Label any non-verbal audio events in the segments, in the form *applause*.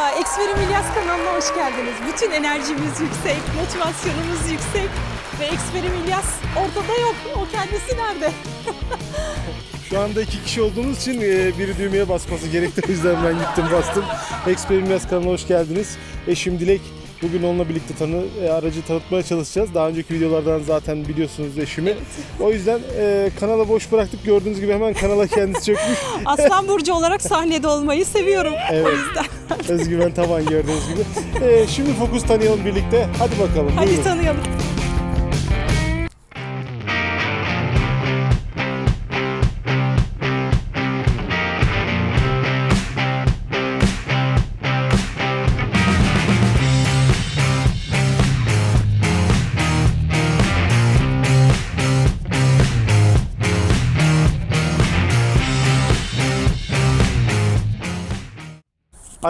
Merhaba, Eksperim İlyas kanalına hoş geldiniz. Bütün enerjimiz yüksek, motivasyonumuz yüksek ve Eksperim İlyas ortada yok. O kendisi nerede? *laughs* Şu anda iki kişi olduğumuz için e, biri düğmeye basması gerekti. O yüzden ben gittim bastım. Experiments kanalına hoş geldiniz. Eşim Dilek. Bugün onunla birlikte tanı, e, aracı tanıtmaya çalışacağız. Daha önceki videolardan zaten biliyorsunuz eşimi. O yüzden e, kanala boş bıraktık. Gördüğünüz gibi hemen kanala kendisi çökmüş. *laughs* Aslan Burcu olarak sahnede olmayı seviyorum. Evet. O yüzden. Özgüven tavan gördüğünüz gibi. E, şimdi Focus tanıyalım birlikte. Hadi bakalım. Hadi buyurun. tanıyalım.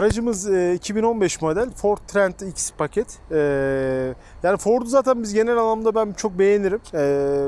Aracımız e, 2015 model Ford Trent X paket. E, yani Ford'u zaten biz genel anlamda ben çok beğenirim. E,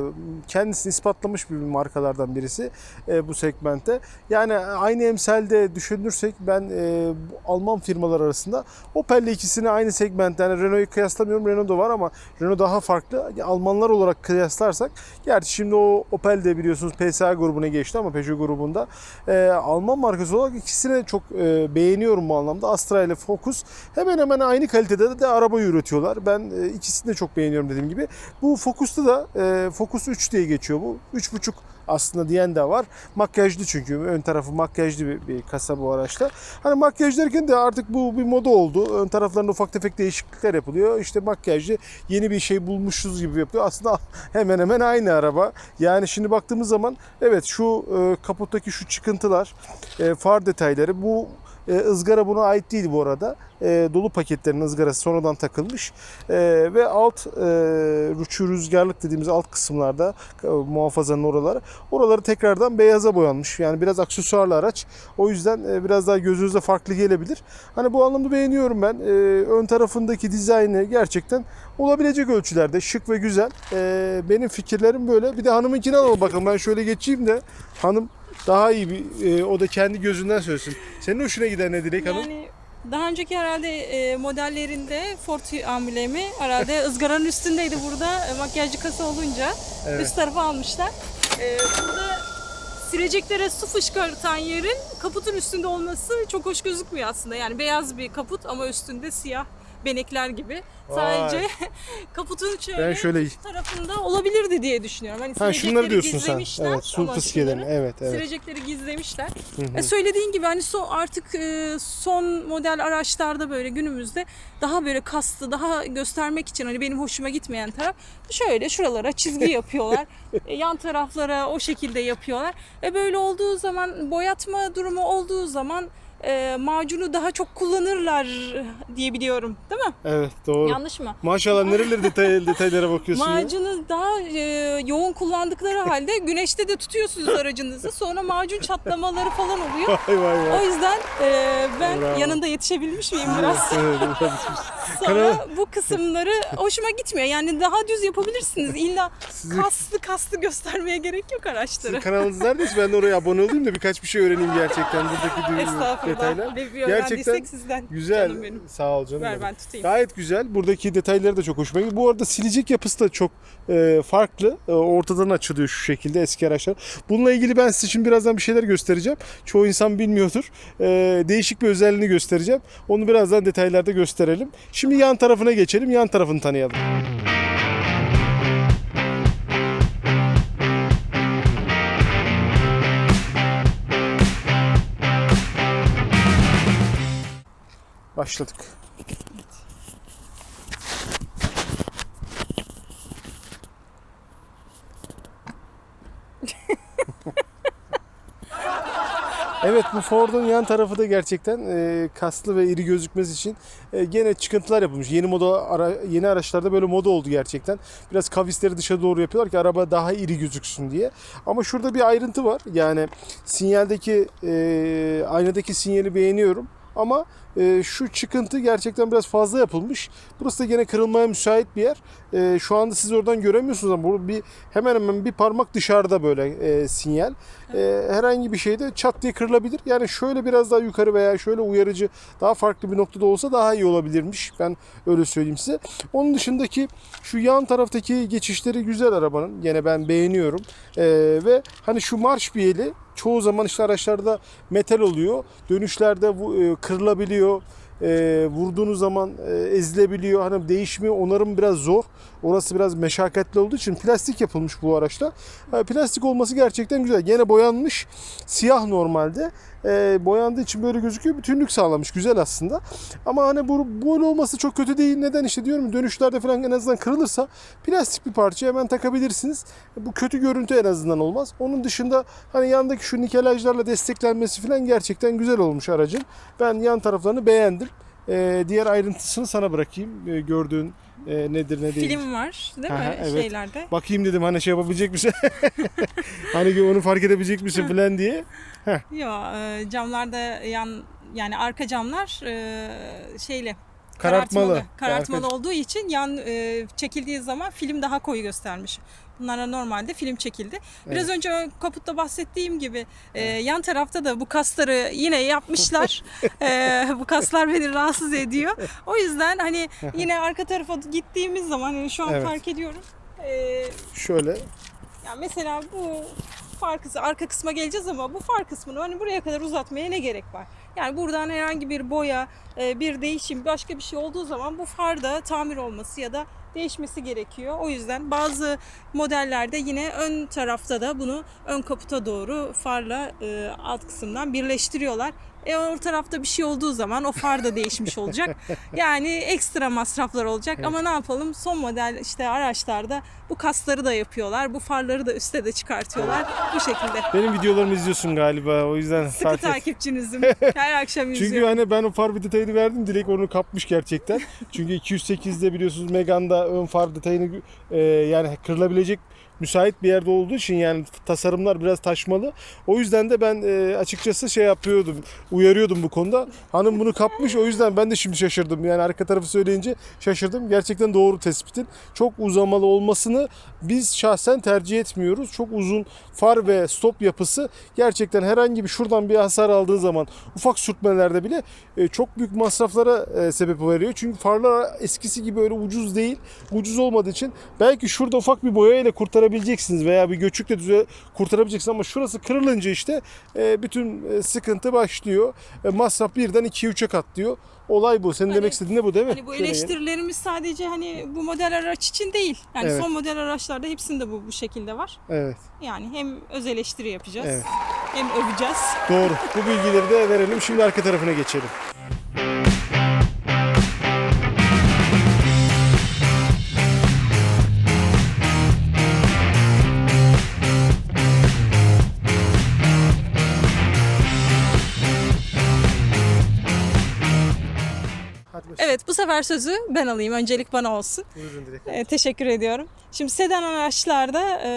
kendisini ispatlamış bir markalardan birisi e, bu segmentte. Yani aynı emselde düşünürsek ben e, Alman firmalar arasında Opel'le ikisini aynı segmentte yani Renault'u kıyaslamıyorum. Renault da var ama Renault daha farklı. Almanlar olarak kıyaslarsak gerçi şimdi o Opel de biliyorsunuz PSA grubuna geçti ama Peugeot grubunda e, Alman markası olarak ikisini çok e, beğeniyorum bu anlamda. Astra ile Focus hemen hemen aynı kalitede de, de araba üretiyorlar. Ben e, ikisini de çok beğeniyorum dediğim gibi. Bu Focus'ta da e, Focus 3 diye geçiyor bu. 3.5 aslında diyen de var. Makyajlı çünkü ön tarafı makyajlı bir, bir kasa bu araçta. Hani makyaj derken de artık bu bir moda oldu. Ön taraflarında ufak tefek değişiklikler yapılıyor. İşte makyajlı yeni bir şey bulmuşuz gibi yapıyor. Aslında *laughs* hemen hemen aynı araba. Yani şimdi baktığımız zaman evet şu e, kaputtaki şu çıkıntılar, e, far detayları bu e, ızgara buna ait değil bu arada. E, dolu paketlerin ızgarası sonradan takılmış. E, ve alt e, şu rüzgarlık dediğimiz alt kısımlarda e, muhafazanın oraları oraları tekrardan beyaza boyanmış. Yani biraz aksesuarlı araç. O yüzden e, biraz daha gözünüze farklı gelebilir. Hani bu anlamda beğeniyorum ben. E, ön tarafındaki dizaynı gerçekten olabilecek ölçülerde şık ve güzel. E, benim fikirlerim böyle. Bir de hanımınkini alalım bakalım. Ben şöyle geçeyim de hanım daha iyi bir e, o da kendi gözünden söylesin. Senin hoşuna gider ne Dilek Hanım? Yani daha önceki herhalde e, modellerinde Ford amblemi herhalde *laughs* ızgaranın üstündeydi burada e, makyajlı kasa olunca Evet. üst tarafa almışlar. E, burada sileceklere su fışkırtan yerin kaputun üstünde olması çok hoş gözükmüyor aslında. Yani beyaz bir kaput ama üstünde siyah benekler gibi. Sadece *laughs* kaputun şöyle, Ben şöyle tarafında olabilirdi diye düşünüyorum. Hani Ha şunları diyorsun sen. gizlemişler Evet, su fıskiyelerini. Evet, evet. Silecekleri gizlemişler. Hı hı. E, söylediğin gibi hani son, artık e, son model araçlarda böyle günümüzde daha böyle kaslı, daha göstermek için hani benim hoşuma gitmeyen taraf şöyle şuralara çizgi *laughs* yapıyorlar. E, yan taraflara o şekilde yapıyorlar. E böyle olduğu zaman boyatma durumu olduğu zaman e, macunu daha çok kullanırlar diye biliyorum. Değil mi? Evet doğru. Yanlış mı? Maşallah nereleri detay, *laughs* detaylara bakıyorsun ya. Macunu daha e, yoğun kullandıkları halde güneşte de tutuyorsunuz *laughs* aracınızı. Sonra macun çatlamaları falan oluyor. Vay vay O vay. yüzden e, ben Bravo. yanında yetişebilmiş miyim biraz? *laughs* Evet, evet. Sonra bu kısımları hoşuma gitmiyor. Yani daha düz yapabilirsiniz. İlla Sizin- kaslı kaslı göstermeye gerek yok araçları. Sizin kanalınız neredeyse ben de oraya abone olayım da birkaç bir şey öğreneyim gerçekten buradaki düğün Estağfurullah. Detaylar. Ne bir Gerçekten sizden. Güzel. Canım benim. Sağ ol canım. Ver benim. ben tutayım. Gayet güzel. Buradaki detayları da çok hoşuma gidiyor. Bu arada silecek yapısı da çok e, farklı. E, ortadan açılıyor şu şekilde eski araçlar. Bununla ilgili ben size şimdi birazdan bir şeyler göstereceğim. Çoğu insan bilmiyordur. E, değişik bir özelliğini göstereceğim. Onu birazdan detaylarda gösterelim. Şimdi yan tarafına geçelim. Yan tarafını tanıyalım. Başladık. Evet bu Ford'un yan tarafı da gerçekten e, kaslı ve iri gözükmesi için e, gene çıkıntılar yapılmış. Yeni moda ara, yeni araçlarda böyle moda oldu gerçekten. Biraz kavisleri dışa doğru yapıyorlar ki araba daha iri gözüksün diye. Ama şurada bir ayrıntı var. Yani sinyaldeki e, aynadaki sinyali beğeniyorum. Ama e, şu çıkıntı gerçekten biraz fazla yapılmış. Burası da gene kırılmaya müsait bir yer. E, şu anda siz oradan göremiyorsunuz ama bu bir hemen hemen bir parmak dışarıda böyle e, sinyal. E, herhangi bir şeyde çat diye kırılabilir. Yani şöyle biraz daha yukarı veya şöyle uyarıcı daha farklı bir noktada olsa daha iyi olabilirmiş. Ben öyle söyleyeyim size. Onun dışındaki şu yan taraftaki geçişleri güzel arabanın. Gene ben beğeniyorum. E, ve hani şu marş biyeli çoğu zaman işte araçlarda metal oluyor. Dönüşlerde e, kırılabiliyor. E, vurduğunuz zaman e, ezilebiliyor. Hani değişimi, onarım biraz zor. Orası biraz meşakkatli olduğu için plastik yapılmış bu araçta. E, plastik olması gerçekten güzel. Gene boyanmış. Siyah normalde. E, boyandığı için böyle gözüküyor. Bütünlük sağlamış. Güzel aslında. Ama hani bu böyle olması çok kötü değil. Neden işte diyorum dönüşlerde falan en azından kırılırsa plastik bir parça hemen takabilirsiniz. Bu kötü görüntü en azından olmaz. Onun dışında hani yandaki şu nikelajlarla desteklenmesi falan gerçekten güzel olmuş aracın. Ben yan taraflarını beğendim. Ee, diğer ayrıntısını sana bırakayım. Ee, gördüğün e, nedir ne değil. Film var değil mi Aha, evet. şeylerde? Bakayım dedim hani şey yapabilecek misin? *laughs* hani onu fark edebilecek misin falan diye. Yok e, camlarda yan yani arka camlar e, şeyle Karartmalı. karartmalı Arka- olduğu için yan e, çekildiği zaman film daha koyu göstermiş. Bunlara normalde film çekildi. Biraz önce ön kaputta bahsettiğim gibi e, yan tarafta da bu kasları yine yapmışlar. *laughs* E, bu kaslar beni rahatsız ediyor. O yüzden hani yine arka tarafa gittiğimiz zaman hani şu an Evet. fark ediyorum. E, Şöyle ya mesela bu far kısmı, arka kısma geleceğiz ama bu far kısmını hani buraya kadar uzatmaya ne gerek var? Yani buradan herhangi bir boya, e, bir değişim, başka bir şey olduğu zaman bu farda tamir olması ya da değişmesi gerekiyor. O yüzden bazı modellerde yine ön tarafta da bunu ön kaputa doğru farla e, alt kısımdan birleştiriyorlar. E o tarafta bir şey olduğu zaman o far da değişmiş olacak. *laughs* Yani ekstra masraflar olacak ama ne yapalım son model işte araçlarda bu kasları da yapıyorlar. Bu farları da üste de çıkartıyorlar. Bu şekilde. benim videolarımı izliyorsun galiba o yüzden Sıkı fark takipçinizim. *laughs* Her akşam Çünkü izliyorum. hani ben o far bir detayını verdim direkt onu kapmış gerçekten. Çünkü *laughs* 208'de biliyorsunuz Megane'da ön far detayını e, yani kırılabilecek müsait bir yerde olduğu için yani tasarımlar biraz taşmalı. O yüzden de ben e, açıkçası şey yapıyordum, uyarıyordum bu konuda. Hanım bunu kapmış o yüzden ben de şimdi şaşırdım. Yani arka tarafı söyleyince şaşırdım. Gerçekten doğru tespitin. Çok uzamalı olmasını biz şahsen tercih etmiyoruz. Çok uzun far ve stop yapısı gerçekten herhangi bir şuradan bir hasar aldığı zaman ufak sürtmelerde bile e, çok büyük masraflara e, sebep veriyor. Çünkü farlar eskisi gibi öyle ucuz değil. Ucuz olmadığı için belki şurada ufak bir boya ile kurtarabileceksiniz veya bir göçükle düze kurtarabileceksiniz ama şurası kırılınca işte e, bütün e, sıkıntı başlıyor. E, masraf birden 2'ye 3'e katlıyor. Olay bu. Senin Hani- demek istediğin de bu değil mi? Hani bu Şöyle eleştirilerimiz sadece hani bu model araç için değil. Yani Evet. son model araçlarda hepsinde bu bu şekilde var. Evet. Yani hem öz eleştiri yapacağız Evet. hem öveceğiz. Doğru. Bu bilgileri de verelim. Şimdi arka tarafına geçelim. Sefer sözü ben alayım. Öncelik bana olsun. Buyurun direkt. Ee, teşekkür ediyorum. Şimdi sedan araçlarda e,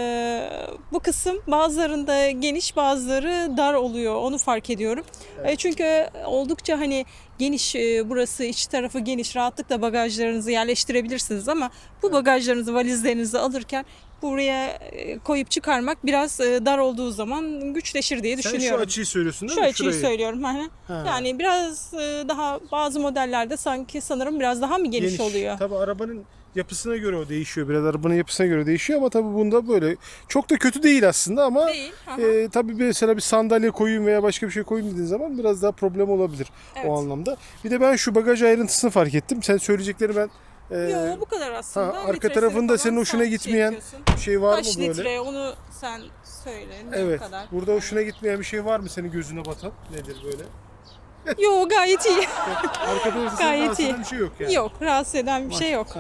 bu kısım bazılarında geniş bazıları dar oluyor. Onu fark ediyorum. E, çünkü oldukça hani geniş e, burası iç tarafı geniş rahatlıkla bagajlarınızı yerleştirebilirsiniz ama bu bagajlarınızı valizlerinizi alırken buraya e, koyup çıkarmak biraz e, dar olduğu zaman güçleşir diye Sen şu düşünüyorum. açıyı söylüyorsun değil Şu mi? açıyı Şurayı. söylüyorum. Hani. Ha. Yani biraz e, daha bazı modellerde sanki sanırım biraz daha mı geniş, oluyor? Tabii arabanın yapısına göre o değişiyor. Biraz arabanın yapısına göre değişiyor ama tabii bunda böyle çok da kötü değil aslında ama Değil. aha. e, tabii mesela bir sandalye koyayım veya başka bir şey koyayım dediğin zaman biraz daha problem olabilir Evet. o anlamda. Bir de ben şu bagaj ayrıntısını fark ettim. Sen söyleyecekleri ben e, Yo bu kadar aslında. ha, arka Litresini tarafında senin hoşuna sen şey gitmeyen yapıyorsun. şey var Kaç mı böyle? litre onu sen söyle. Ne Evet. kadar. Burada hoşuna gitmeyen bir şey var mı senin gözüne batan? Nedir böyle? Yo gayet iyi. Arka tarafta Gayet iyi. bir şey yok yani. yok rahatsız eden bir şey yok. *laughs*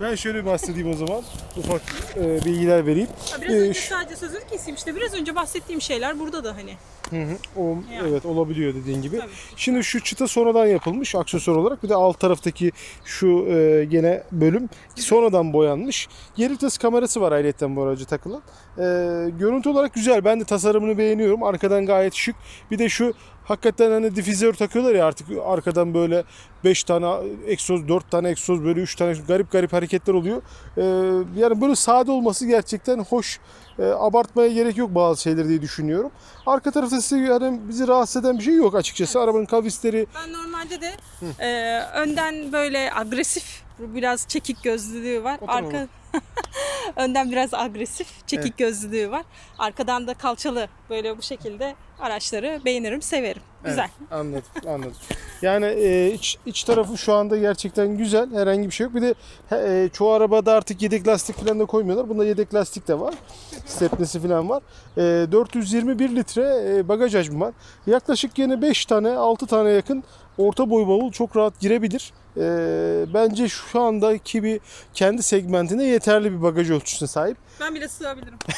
Ben şöyle bahsedeyim o zaman. Ufak e, bilgiler vereyim. Ha, Biraz Ee, önce şu- sadece sözünü keseyim işte biraz önce bahsettiğim şeyler burada da hani. Hı hı. O, Yani. Evet olabiliyor dediğin gibi. Tabii. Şimdi şu çıta sonradan yapılmış aksesuar olarak. Bir de alt taraftaki şu e, gene bölüm sonradan boyanmış. Geri vites kamerası var ayrıca bu aracı takılan. E, görüntü olarak güzel. Ben de tasarımını beğeniyorum. Arkadan gayet şık. Bir de şu hakikaten hani difüzör takıyorlar ya artık arkadan böyle 5 tane egzoz, 4 tane egzoz böyle 3 tane garip garip hareketler oluyor. Ee, yani böyle sade olması gerçekten hoş. Ee, abartmaya gerek yok bazı şeyleri diye düşünüyorum. Arka tarafta size yani bizi rahatsız eden bir şey yok açıkçası. Arabanın kavisleri Ben normalde de e, önden böyle agresif biraz çekik gözlülüğü var. Oturalım. Arka *laughs* önden biraz agresif, çekik Evet. gözlülüğü var. Arkadan da kalçalı böyle bu şekilde araçları beğenirim, severim. Güzel. Evet, anladım, anladım. Yani e, iç, iç tarafı şu anda gerçekten güzel. Herhangi bir şey yok. Bir de e, çoğu arabada artık yedek lastik falan da koymuyorlar. Bunda yedek lastik de var. Stepnesi falan var. E, 421 litre e, bagaj hacmi var. Yaklaşık yine 5 tane, 6 tane yakın orta boy bavul çok rahat girebilir. E, bence şu andaki bir kendi segmentine yeterli bir bagaj ölçüsüne sahip. Ben bile sığabilirim. *laughs*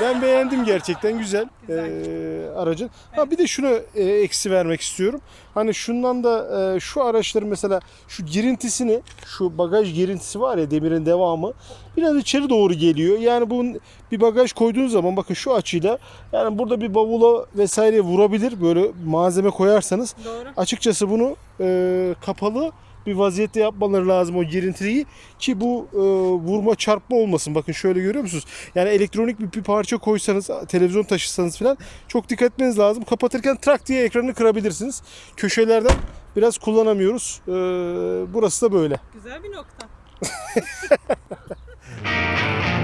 Ben beğendim gerçekten güzel, Güzel. eee, aracın. Ha bir de şunu e, eksi vermek istiyorum. Hani şundan da e, şu araçların mesela şu girintisini, şu bagaj girintisi var ya demirin devamı biraz içeri doğru geliyor. Yani bu bir bagaj koyduğunuz zaman bakın şu açıyla yani burada bir bavula vesaireye vurabilir böyle malzeme koyarsanız. Doğru. Açıkçası bunu e, kapalı bir vaziyette yapmaları lazım o girintiliği ki bu e, vurma çarpma olmasın. Bakın şöyle görüyor musunuz? Yani elektronik bir, bir parça koysanız, televizyon taşısanız falan çok dikkat etmeniz lazım. Kapatırken trak diye ekranı kırabilirsiniz. Köşelerden biraz kullanamıyoruz. E, burası da böyle. Güzel bir nokta. *laughs*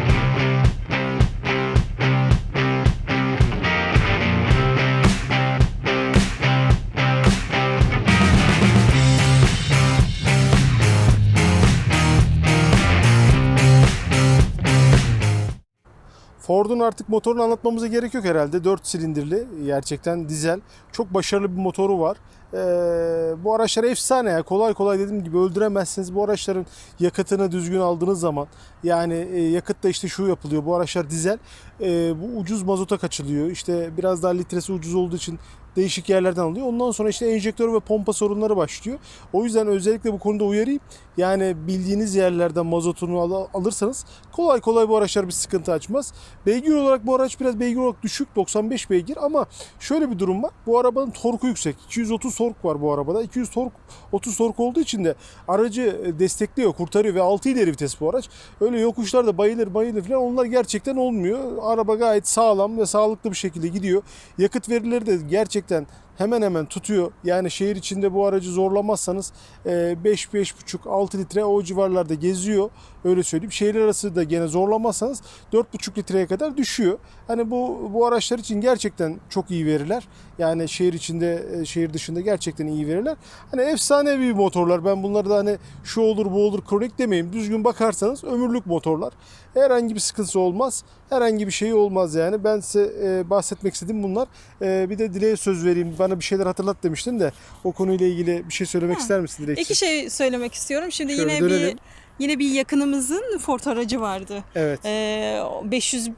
Ford'un artık motorunu anlatmamıza gerek yok herhalde. 4 silindirli gerçekten dizel. Çok başarılı bir motoru var. Ee, bu araçlar efsane ya. Kolay kolay dediğim gibi öldüremezsiniz. Bu araçların yakıtını düzgün aldığınız zaman yani e, yakıtta işte şu yapılıyor. Bu araçlar dizel. Ee, bu ucuz mazota kaçılıyor. İşte biraz daha litresi ucuz olduğu için değişik yerlerden alıyor. Ondan sonra işte enjektör ve pompa sorunları başlıyor. O yüzden özellikle bu konuda uyarayım. Yani bildiğiniz yerlerden mazotunu al- alırsanız kolay kolay bu araçlar bir sıkıntı açmaz. Beygir olarak bu araç biraz beygir olarak düşük 95 beygir ama şöyle bir durum var. Bu arabanın torku yüksek. 230 tork var bu arabada. 200 tork 30 tork olduğu için de aracı e, destekliyor, kurtarıyor ve 6 ileri vites bu araç. Öyle yokuşlarda bayılır bayılır falan onlar gerçekten olmuyor. Araba gayet sağlam ve sağlıklı bir şekilde gidiyor. Yakıt verileri de gerçekten hemen hemen tutuyor. Yani şehir içinde bu aracı zorlamazsanız 5-5,5-6 litre o civarlarda geziyor. Öyle söyleyeyim. Şehir arası da gene zorlamazsanız 4,5 litreye kadar düşüyor. Hani bu bu araçlar için gerçekten çok iyi veriler. Yani şehir içinde, e, şehir dışında gerçekten iyi veriler. Hani efsanevi motorlar. Ben bunları da hani şu olur bu olur kronik demeyeyim. Düzgün bakarsanız ömürlük motorlar. Herhangi bir sıkıntısı olmaz. Herhangi bir şey olmaz yani. Ben size e, bahsetmek istedim bunlar. E, bir de Dile'ye söz vereyim. Bana bir şeyler hatırlat demiştin de o konuyla ilgili bir şey söylemek ister misin Dilekçe? İki şey söylemek istiyorum. Şimdi Şöyle yine bir dönelim. Yine bir yakınımızın Ford aracı vardı. Evet. Ee, 500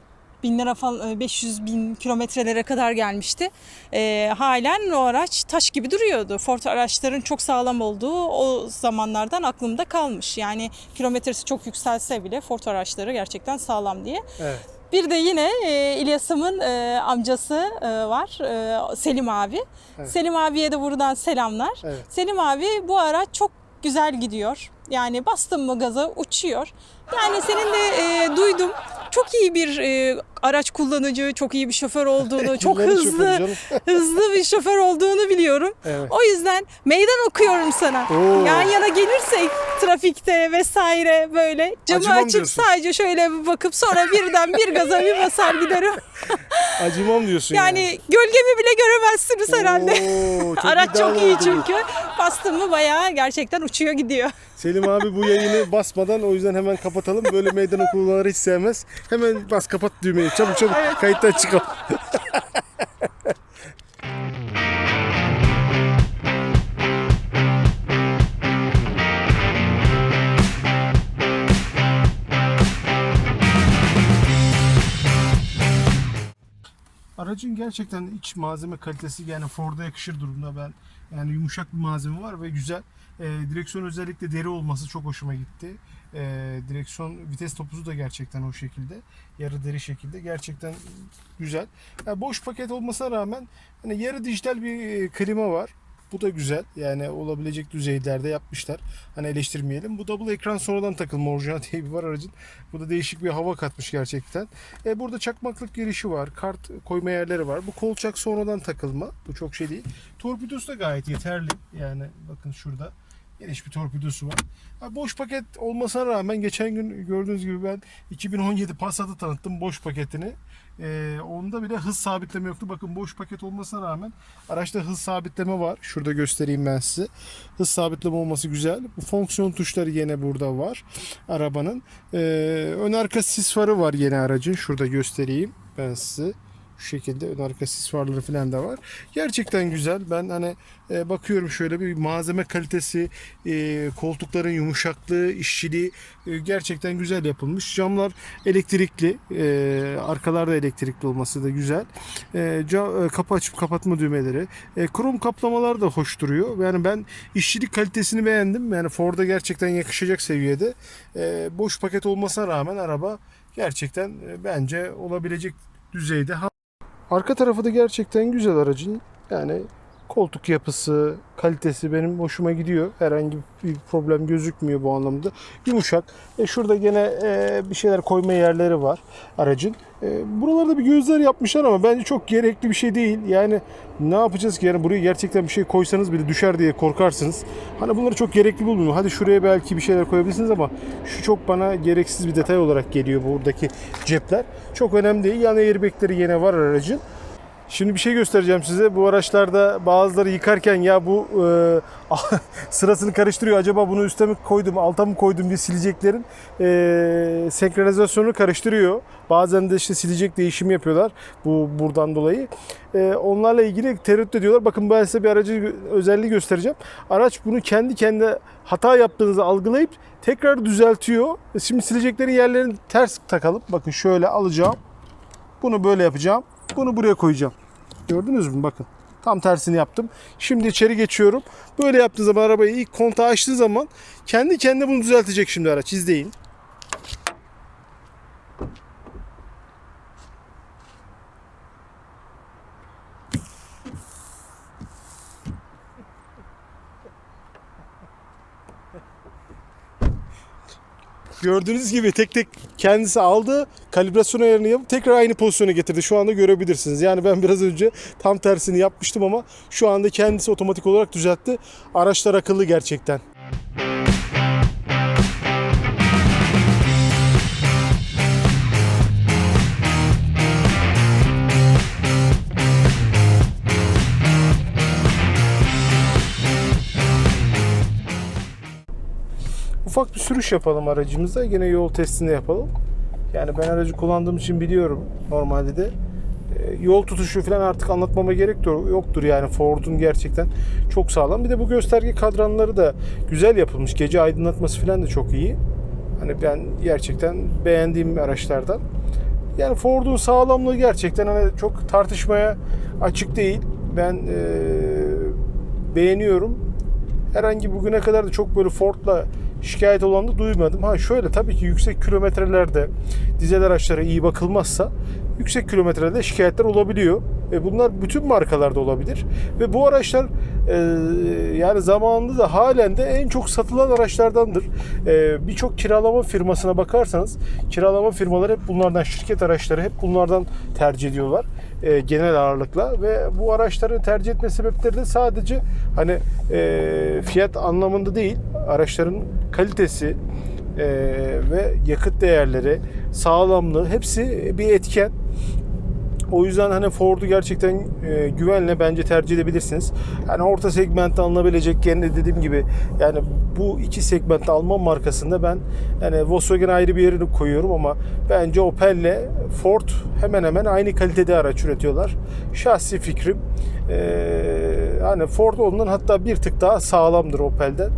bin lira falan 500 bin kilometrelere kadar gelmişti. Ee, halen o araç taş gibi duruyordu. Ford araçların çok sağlam olduğu o zamanlardan aklımda kalmış. Yani kilometresi çok yükselse bile Ford araçları gerçekten sağlam diye. Evet. Bir de yine e, İlyas'ımın e, amcası e, var e, Selim abi. Evet. Selim abiye de buradan selamlar. Evet. Selim abi bu araç çok güzel gidiyor. Yani bastım mı gaza uçuyor. Yani senin de e, duydum çok iyi bir e, araç kullanıcı, çok iyi bir şoför olduğunu, *laughs* çok hızlı, *laughs* hızlı bir şoför olduğunu biliyorum. Evet. O yüzden meydan okuyorum sana. Oo. Yan yana gelirsek trafikte vesaire böyle camı Acımam açıp diyorsun. sadece şöyle bir bakıp sonra birden bir gaza bir basar giderim. *laughs* Acımam diyorsun yani. Yani gölgemi bile göremezsiniz herhalde. Oo, çok Araç çok iyi çünkü. Bastım mı bayağı gerçekten uçuyor gidiyor. Selim abi bu yayını basmadan o yüzden hemen kapatalım. Böyle meydan okumaları hiç sevmez. Hemen bas kapat düğmeyi. Çabuk çabuk kayıttan çıkalım. Aracın gerçekten iç malzeme kalitesi yani Ford'a yakışır durumda ben. Yani yumuşak bir malzeme var ve güzel. E, direksiyon özellikle deri olması çok hoşuma gitti. E, direksiyon vites topuzu da gerçekten o şekilde. Yarı deri şekilde. Gerçekten güzel. Yani boş paket olmasına rağmen hani yarı dijital bir e, klima var. Bu da güzel. Yani olabilecek düzeylerde yapmışlar. Hani eleştirmeyelim. Bu double ekran sonradan takılma orijinal *laughs* bir var aracın. Bu da değişik bir hava katmış gerçekten. E, burada çakmaklık girişi var. Kart koyma yerleri var. Bu kolçak sonradan takılma. Bu çok şey değil. Torpidosu da gayet yeterli. Yani bakın şurada geniş bir torpidosu var. Ha, boş paket olmasına rağmen geçen gün gördüğünüz gibi ben 2017 Passat'ı tanıttım boş paketini. Ee, onda bile hız sabitleme yoktu. Bakın boş paket olmasına rağmen araçta hız sabitleme var. Şurada göstereyim ben size. Hız sabitleme olması güzel. Bu fonksiyon tuşları yine burada var arabanın. Ee, ön arka sis farı var yine aracın. Şurada göstereyim ben size. Şekilde ön arka sis falan da var. Gerçekten güzel. Ben hani e, bakıyorum şöyle bir malzeme kalitesi, e, koltukların yumuşaklığı, işçiliği e, gerçekten güzel yapılmış. Camlar elektrikli, e, arkalarda elektrikli olması da güzel. E, ca- e, kapı açıp kapatma düğmeleri. E, krom kaplamalar da hoş duruyor. Yani ben işçilik kalitesini beğendim. Yani Ford'a gerçekten yakışacak seviyede. E, boş paket olmasına rağmen araba gerçekten e, bence olabilecek düzeyde. Arka tarafı da gerçekten güzel aracın. Yani koltuk yapısı, kalitesi benim hoşuma gidiyor. Herhangi bir problem gözükmüyor bu anlamda. Yumuşak. E şurada gene e, bir şeyler koyma yerleri var aracın. E, buralarda bir gözler yapmışlar ama bence çok gerekli bir şey değil. Yani ne yapacağız ki? Yani buraya gerçekten bir şey koysanız bile düşer diye korkarsınız. Hani bunları çok gerekli bulmuyorum. Hadi şuraya belki bir şeyler koyabilirsiniz ama şu çok bana gereksiz bir detay olarak geliyor buradaki cepler. Çok önemli değil. Yani airbagleri yine var aracın. Şimdi bir şey göstereceğim size. Bu araçlarda bazıları yıkarken ya bu e, *laughs* sırasını karıştırıyor. Acaba bunu üste mi koydum, alta mı koydum diye sileceklerin e, senkronizasyonunu karıştırıyor. Bazen de işte silecek değişimi yapıyorlar bu buradan dolayı. E, onlarla ilgili tereddüt ediyorlar. Bakın ben size bir aracı özelliği göstereceğim. Araç bunu kendi kendine hata yaptığınızı algılayıp tekrar düzeltiyor. E, Şimdi sileceklerin yerlerini ters takalım. Bakın şöyle alacağım. Bunu böyle yapacağım. Bunu buraya koyacağım. Gördünüz mü? Bakın. Tam tersini yaptım. Şimdi içeri geçiyorum. Böyle yaptığın zaman arabayı ilk kontağı açtığı zaman kendi kendine bunu düzeltecek şimdi araç. İzleyin. Gördüğünüz gibi tek tek kendisi aldı, kalibrasyon ayarını yapıp tekrar aynı pozisyona getirdi. Şu anda görebilirsiniz. Yani ben biraz önce tam tersini yapmıştım ama şu anda kendisi otomatik olarak düzeltti. Araçlar akıllı gerçekten. Ufak bir sürüş yapalım aracımızda. Yine yol testini yapalım. Yani ben aracı kullandığım için biliyorum normalde de. Ee, Yol tutuşu falan artık anlatmama gerek yoktur yani Ford'un gerçekten çok sağlam. Bir de bu gösterge kadranları da güzel yapılmış. Gece aydınlatması falan da çok iyi. Hani ben gerçekten beğendiğim araçlardan. Yani Ford'un sağlamlığı gerçekten hani çok tartışmaya açık değil. Ben eee, beğeniyorum herhangi bugüne kadar da çok böyle Ford'la şikayet olan da duymadım. Ha şöyle tabii ki yüksek kilometrelerde dizel araçlara iyi bakılmazsa yüksek kilometrede şikayetler olabiliyor. E bunlar bütün markalarda olabilir. Ve bu araçlar e, yani zamanında da halen de en çok satılan araçlardandır. E, Birçok kiralama firmasına bakarsanız kiralama firmaları hep bunlardan şirket araçları hep bunlardan tercih ediyorlar. E, genel ağırlıkla ve bu araçları tercih etme sebepleri de sadece hani e, fiyat anlamında değil araçların kalitesi e, ve yakıt değerleri sağlamlığı hepsi bir etken. O yüzden hani Ford'u gerçekten e, güvenle bence tercih edebilirsiniz. Yani orta segmentte alınabilecek gene dediğim gibi yani bu iki segmentte Alman markasında ben yani Volkswagen ayrı bir yerini koyuyorum ama bence Opel'le Ford hemen hemen aynı kalitede araç üretiyorlar. Şahsi fikrim. E, hani Ford ondan hatta bir tık daha sağlamdır Opel'den.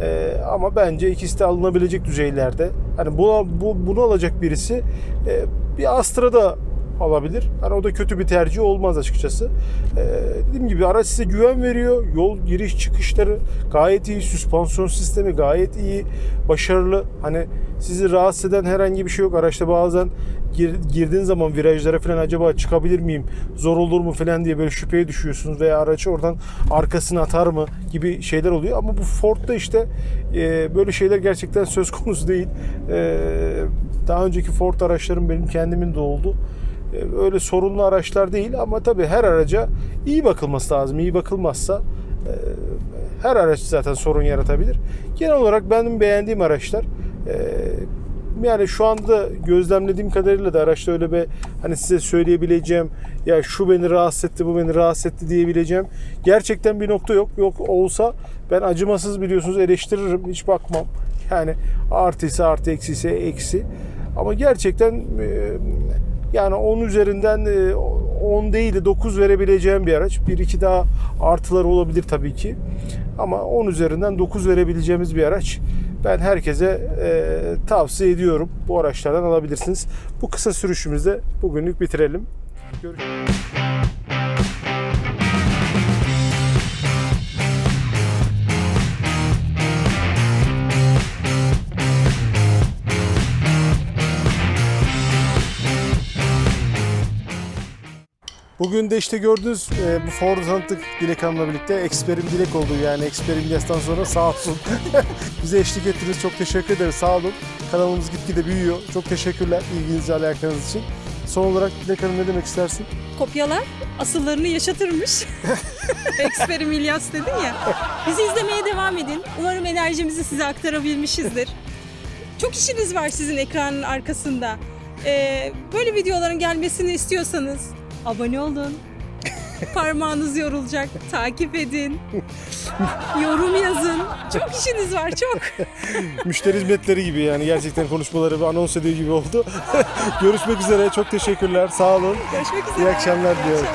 Ee, ama bence ikisi de alınabilecek düzeylerde. Hani buna, bu, bunu alacak birisi e, bir Astra'da alabilir. Hani o da kötü bir tercih olmaz açıkçası. Ee, dediğim gibi araç size güven veriyor. Yol giriş çıkışları gayet iyi. Süspansiyon sistemi gayet iyi. Başarılı. Hani sizi rahatsız eden herhangi bir şey yok. Araçta bazen gir, girdiğin zaman virajlara falan acaba çıkabilir miyim? Zor olur mu falan diye böyle şüpheye düşüyorsunuz veya aracı oradan arkasına atar mı gibi şeyler oluyor. Ama bu Ford'da işte e, böyle şeyler gerçekten söz konusu değil. E, daha önceki Ford araçlarım benim kendimin de oldu. E, öyle sorunlu araçlar değil ama tabii her araca iyi bakılması lazım. İyi bakılmazsa e, her araç zaten sorun yaratabilir. Genel olarak benim beğendiğim araçlar. E, yani şu anda gözlemlediğim kadarıyla da araçta öyle bir hani size söyleyebileceğim ya şu beni rahatsız etti bu beni rahatsız etti diyebileceğim gerçekten bir nokta yok. Yok olsa ben acımasız biliyorsunuz eleştiririm hiç bakmam. Yani artıysa artı eksiyse eksi. Ama gerçekten e, yani 10 üzerinden e, 10 değil de 9 verebileceğim bir araç. Bir iki daha artıları olabilir tabii ki. Ama 10 üzerinden 9 verebileceğimiz bir araç. Ben herkese e, tavsiye ediyorum. Bu araçlardan alabilirsiniz. Bu kısa sürüşümüzde bugünlük bitirelim. Görüşürüz. Bugün de işte gördüğünüz e, bu Ford tanıttık Dilek Hanım'la birlikte. Eksperim Dilek oldu yani Eksperim Yas'tan sonra sağ olsun. *laughs* Bize eşlik ettiniz. Çok teşekkür ederiz. Sağ olun. Kanalımız gitgide büyüyor. Çok teşekkürler ilginiz ve alakanız için. Son olarak Dilek Hanım ne demek istersin? Kopyalar asıllarını yaşatırmış. *laughs* Eksperim İlyas dedin ya. Bizi izlemeye devam edin. Umarım enerjimizi size aktarabilmişizdir. Çok işiniz var sizin ekranın arkasında. Ee, böyle videoların gelmesini istiyorsanız abone olun. Parmağınız yorulacak. Takip edin. Yorum yazın. Çok işiniz var çok. Müşteri hizmetleri gibi yani gerçekten konuşmaları bir anons ediyor gibi oldu. *laughs* Görüşmek üzere. Çok teşekkürler. Sağ olun. Görüşmek üzere. İyi akşamlar diliyorum.